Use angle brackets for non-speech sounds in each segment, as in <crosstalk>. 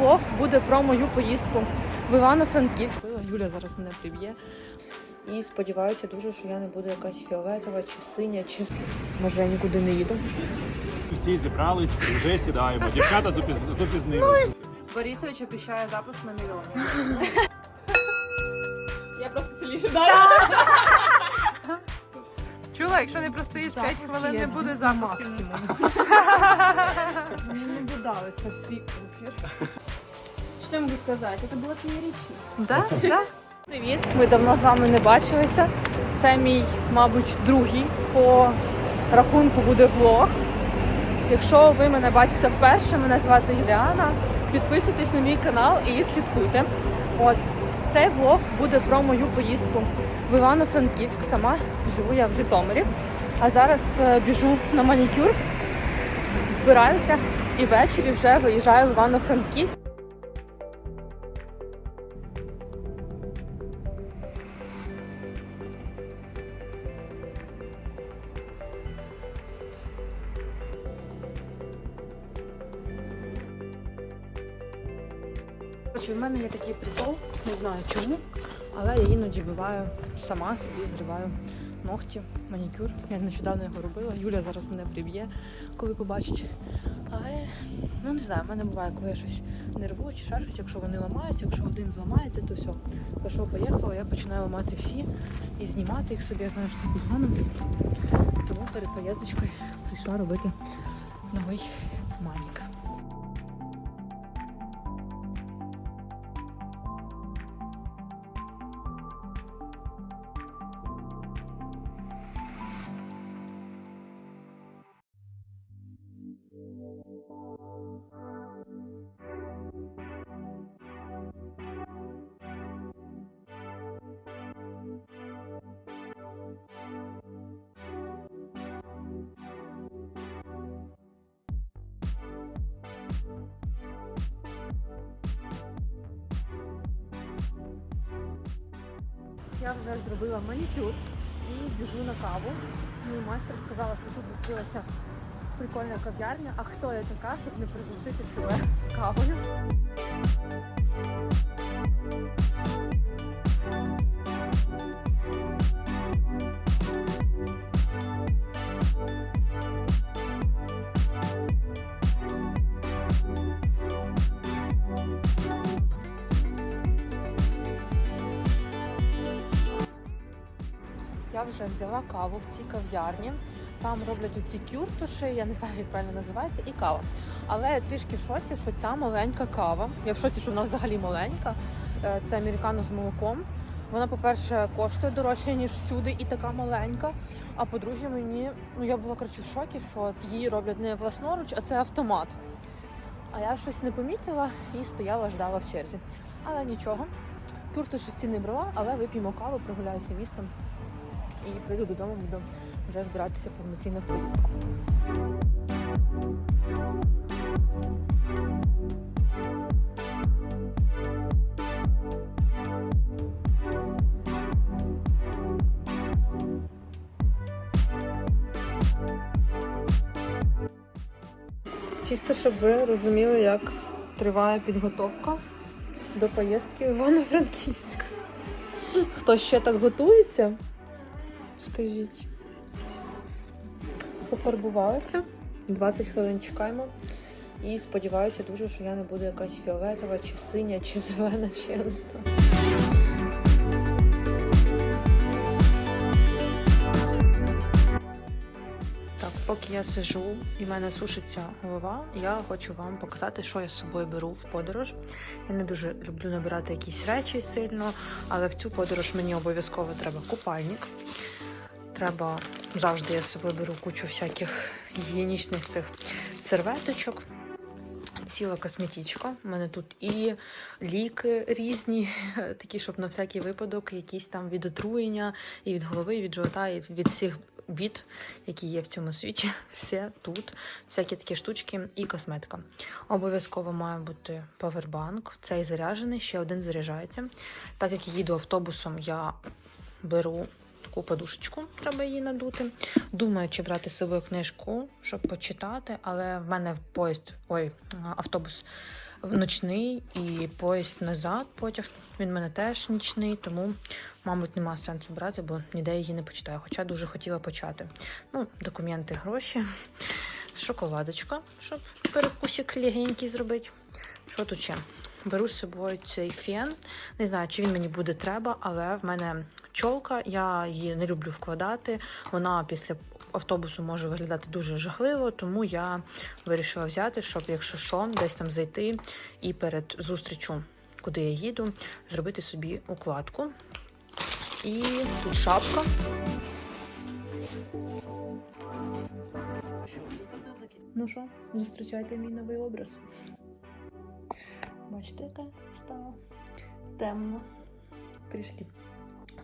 влог буде про мою поїздку в Івано-Франківськ. Юля зараз мене приб'є. І сподіваюся дуже, що я не буду якась фіолетова чи синя, чи може я нікуди не їду. Всі зібрались, вже сідаємо. Дівчата запіз- запізнилися. Борисович обіцяє запуск на мільйон. Я просто сильніше далі. Чула, якщо не простоїть 5 хвилин, не буде запусків. Мені не додали це в свій я могу сказать? Это было феерично. Да? Да? Привіт! Ми давно з вами не бачилися. Це мій, мабуть, другий по рахунку буде влог. Якщо ви мене бачите вперше, мене звати Юліана. Підписуйтесь на мій канал і слідкуйте. От цей влог буде про мою поїздку в Івано-Франківськ. Сама живу я в Житомирі. А зараз е, біжу на манікюр, збираюся і ввечері вже виїжджаю в Івано-Франківськ. Коротше, в мене є такий прикол, не знаю чому, але я іноді буваю сама собі зриваю ногті, манікюр. Я нещодавно його робила. Юля зараз мене приб'є, коли побачить. Але ну не знаю, в мене буває, коли я щось нервую чи щось, якщо вони ламаються, якщо один зламається, то все. Пішов, поїхала, я починаю ламати всі і знімати їх собі. Я знаю, що це погано. Тому перед поїздочкою прийшла робити новий манік. Я вже зробила манікюр і біжу на каву. Мій майстер сказала, що тут відкрилася прикольна кав'ярня. А хто я така, щоб не пригостити себе кавою? Вже взяла каву в цій кав'ярні. Там роблять оці кюртуші, я не знаю, як правильно називається, і кава. Але я трішки в шоці, що ця маленька кава. Я в шоці, що вона взагалі маленька. Е, Це американо з молоком. Вона, по-перше, коштує дорожче, ніж всюди, і така маленька. А по-друге, мені ну я була коротше в шокі, що її роблять не власноруч, а це автомат. А я щось не помітила і стояла, ждала в черзі. Але нічого. Кюртуші ці не брала, але вип'ємо каву, прогуляюся містом і прийду додому, буду вже збиратися повноцінно в поїздку. Чисто, щоб ви розуміли, як триває підготовка до поїздки в Івано-Франківськ. Хто ще так готується? Скажіть. Пофарбувалася. 20 хвилин чекаємо. І сподіваюся дуже, що я не буду якась фіолетова, чи синя, чи зелена, я не. Так, поки я сижу і в мене сушиться голова, я хочу вам показати, що я з собою беру в подорож. Я не дуже люблю набирати якісь речі сильно, але в цю подорож мені обов'язково треба купальник. Треба завжди я з собою беру кучу всяких гігієнічних цих серветочок. Ціла косметичка. У мене тут і ліки різні, <laughs> такі, щоб на всякий випадок, якісь там від отруєння, і від голови, і від живота, і від всіх бід, які є в цьому світі. <laughs> Все тут, всякі такі штучки і косметика. Обов'язково має бути павербанк. Цей заряджений, ще один заряджається. Так як їду автобусом, я беру таку подушечку, треба її надути. Думаю, чи брати з собою книжку, щоб почитати, але в мене поїзд, ой, автобус ночний і поїзд назад потяг. Він в мене теж нічний, тому, мабуть, нема сенсу брати, бо ніде її не почитаю. Хоча дуже хотіла почати. Ну, документи, гроші, шоколадочка, щоб перекусик легенький зробити. Що тут ще? Беру з собою цей фен. Не знаю, чи він мені буде треба, але в мене чолка, я її не люблю вкладати. Вона після автобусу може виглядати дуже жахливо, тому я вирішила взяти, щоб, якщо що, десь там зайти і перед зустрічю, куди я їду, зробити собі укладку. І тут шапка. Ну що, зустрічайте мій новий образ. Бачите, яка стала темно. Трішки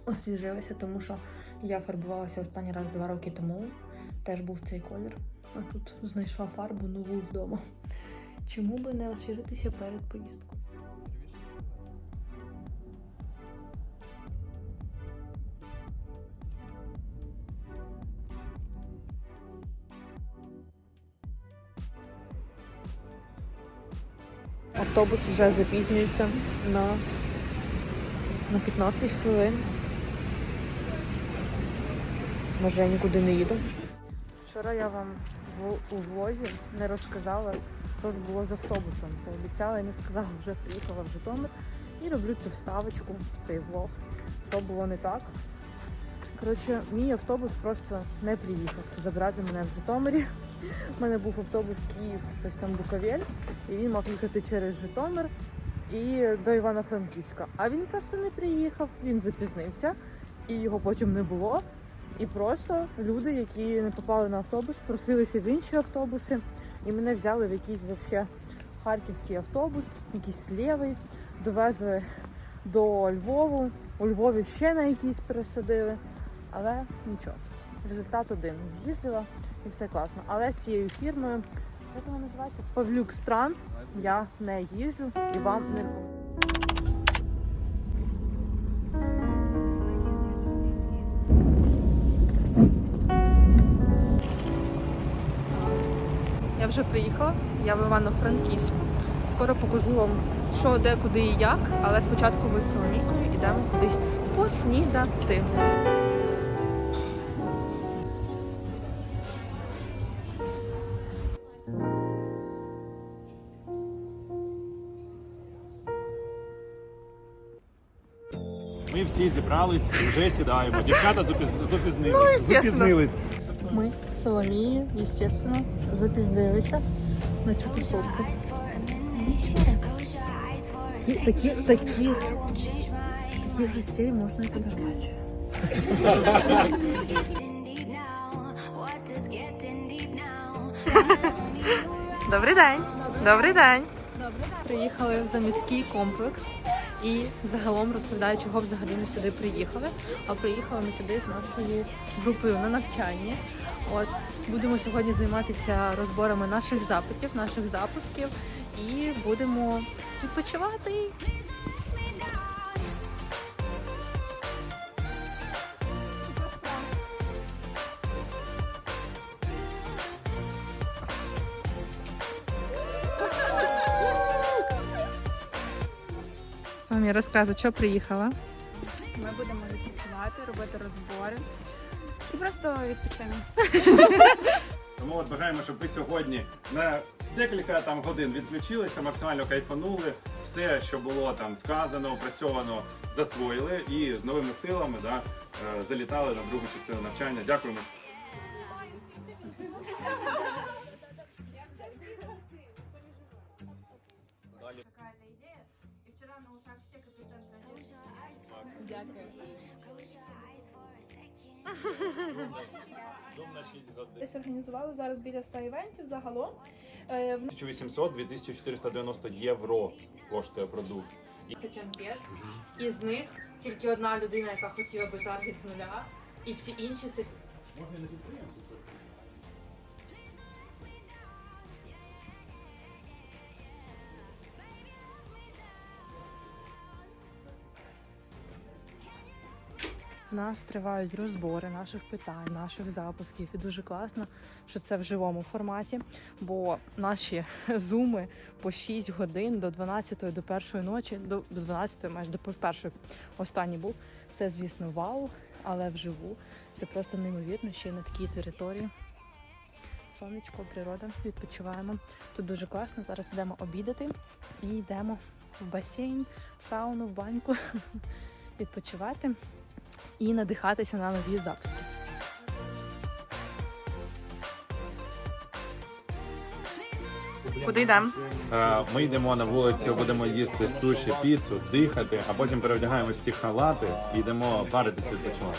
освіжилася, тому що я фарбувалася останній раз два роки тому. Теж був цей колір. А тут знайшла фарбу нову вдома. Чому би не освіжитися перед поїздкою? Автобус вже запізнюється на, на 15 хвилин. Може, я нікуди не їду. Вчора я вам у влозі не розказала, що ж було з автобусом. Пообіцяла і не сказала, вже приїхала в Житомир і роблю цю вставочку цей влог. Що було не так. Коротше, мій автобус просто не приїхав забрати мене в Житомирі. У мене був автобус Київ, щось там Буковель, і він мав їхати через Житомир і до Івано-Франківська. А він просто не приїхав, він запізнився, і його потім не було. І просто люди, які не попали на автобус, просилися в інші автобуси, і мене взяли в якийсь вообще харківський автобус, якийсь лівий, довезли до Львову. У Львові ще на якийсь пересадили. Але нічого. Результат один. З'їздила і все класно. Але з цією фірмою, як вона називається? Павлюкс Транс, я не їжджу і вам не вже приїхала, я в Івано-Франківську. Скоро покажу вам, що, де, куди і як, але спочатку ми з Соломійкою йдемо кудись поснідати. Ми всі зібрались і вже сідаємо. Дівчата запіз- запізнились. Ну, естественно. запізнились. Ми з Соломією, звісно, запізнилися на цю тусовку. Такі, такі, таких гостей можна і подождати. Добрий день. Добрий день. Приїхали в заміський комплекс і загалом розповідаю, чого взагалі ми сюди приїхали. А приїхали ми сюди з нашою групою на навчання. От будемо сьогодні займатися розборами наших запитів, наших запусків і будемо відпочивати. Мамі, розказуй, що приїхала. Ми будемо відпочивати, робити розбори і просто відпочинемо. <laughs> Тому от бажаємо, щоб ви сьогодні на декілька там годин відключилися, максимально кайфанули. Все, що було там сказано, опрацьовано, засвоїли і з новими силами да, е, залітали на другу частину навчання. Дякуємо. Десь організували зараз біля 100 івентів загалом. Е, в 1800-2490 євро коштує продукт. Це анкет. Із них тільки одна людина, яка хотіла би таргет з нуля, і всі інші це в нас тривають розбори наших питань, наших запусків. І дуже класно, що це в живому форматі, бо наші <laughs> зуми по 6 годин до 12-ї, до першої ночі, до, до 12, майже до першої останній був. Це, звісно, вау, але вживу це просто неймовірно, ще й на такій території. Сонечко, природа, відпочиваємо. Тут дуже класно. Зараз будемо обідати і йдемо в басейн, в сауну, в баньку <laughs> відпочивати і надихатися на нові запуски. Куди йдемо? Е, Ми йдемо на вулицю, будемо їсти суші, піцу, дихати, а потім перевдягаємо всі халати і йдемо паритися відпочивати.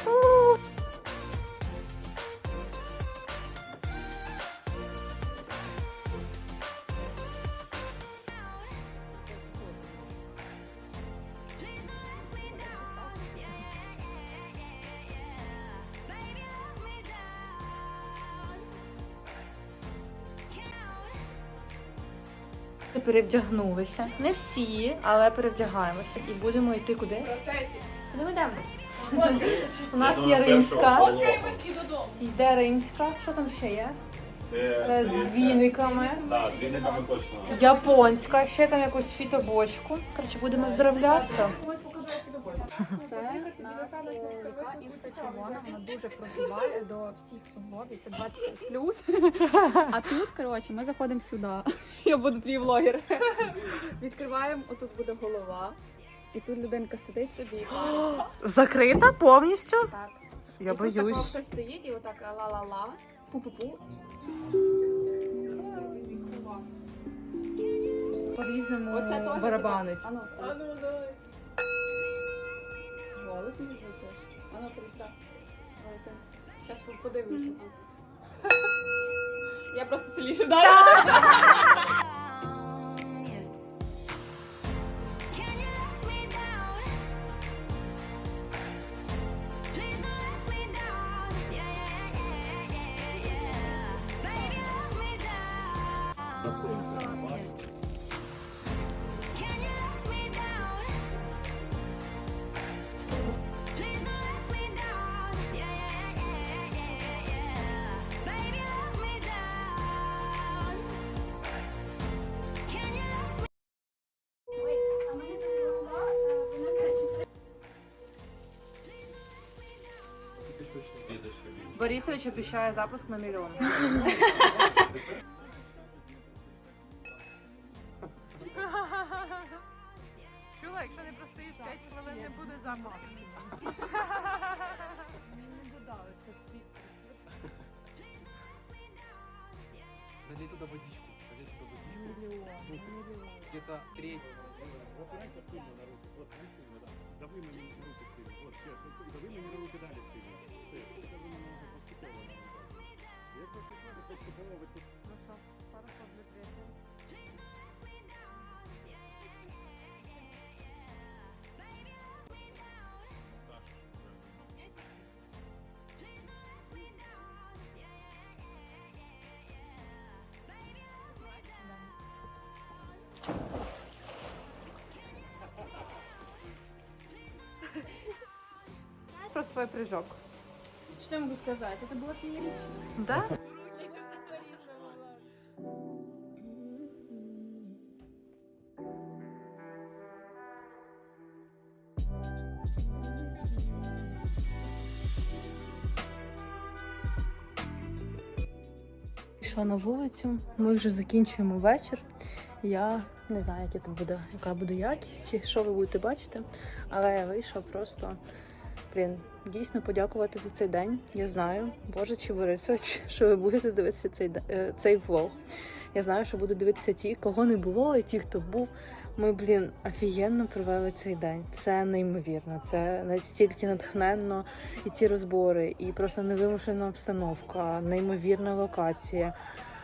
Перевдягнулися. Не всі, але перевдягаємося і будемо йти куди? процесі. Куди ми йдемо? У нас є римська, йде римська. Що там ще є? Це Е, З віниками. Так, з віниками точно. Японська, ще там якусь фітобочку. Коротше, будемо здравлятися. Це наша яка інфрачервона, вона дуже пробиває до всіх суглобів, це 25 плюс. <laughs> А тут, коротше, ми заходимо сюди. Я буду твій влогер. <laughs> Відкриваємо, отут буде голова. І тут людинка сидить собі. <gasps> Закрита повністю? Так. Я і тут такого хтось стоїть і отак ла-ла-ла, пу-пу-пу. По-різному барабанить. Ану, Ану, звучиш. Ану, прийшла. Зараз подивлюся. Я просто сильніше вдарила. Can Борисович обіцяє запуск на мільйон. Чула, якщо не простоїш 5 хвилин, не буде запуску. Не додали це всі. Налей туда водичку. Налей туда водичку. Ну, Где-то треть. Опирайся сильно на руки. От, не сильно, так. Дави мені руки сильно. От, ще, ще, дави мені руки далі сильно. Все, тут Ну що, хорошо для преси. Про свой прыжок. Что я могу сказать? Это было феерично. Да? Пішла на вулицю, ми вже закінчуємо вечір. Я не знаю, яка тут буде, яка буде якість, що ви будете бачити, але я вийшла просто блін, дійсно подякувати за цей день. Я знаю, Боже чи Борисович, що ви будете дивитися цей, е, цей влог. Я знаю, що буду дивитися ті, кого не було, і ті, хто був. Ми, блін, офігенно провели цей день. Це неймовірно. Це настільки натхненно. І ці розбори, і просто невимушена обстановка, неймовірна локація.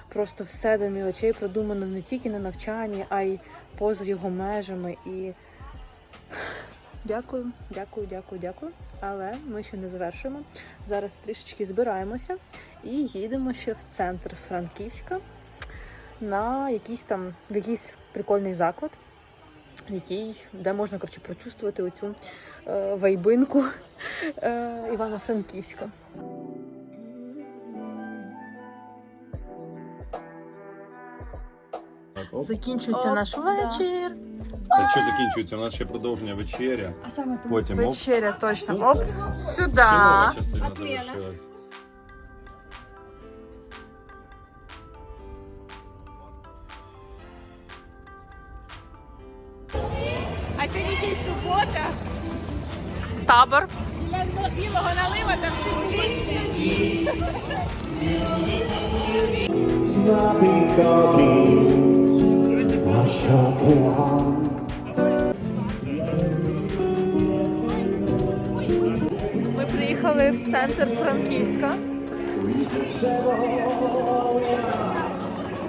Просто все до мілочей продумано не тільки на навчанні, а й поза його межами. І дякую, дякую, дякую, дякую. Але ми ще не завершуємо. Зараз трішечки збираємося і їдемо ще в центр Франківська на якийсь там в якийсь прикольний заклад. Який, де можна коротше, прочувствувати оцю е, вайбинку е, Івано-Франківська. Закінчується наш вечір. Так що закінчується? У нас ще продовження вечеря. А саме тому. Потім оп, Вечеря точно. Ну, Оп, сюди. частина завершилась. Сьогодні ще й субота. Табор. Для білого налива завжди Ми приїхали в центр Франківська.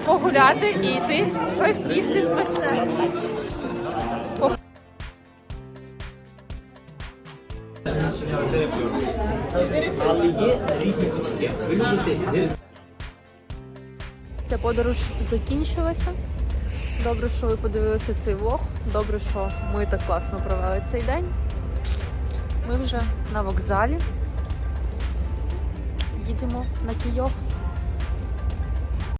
Погуляти і йти щось їсти смачне. Ця подорож закінчилася. Добре, що ви подивилися цей влог. Добре, що ми так класно провели цей день. Ми вже на вокзалі. Їдемо на Київ.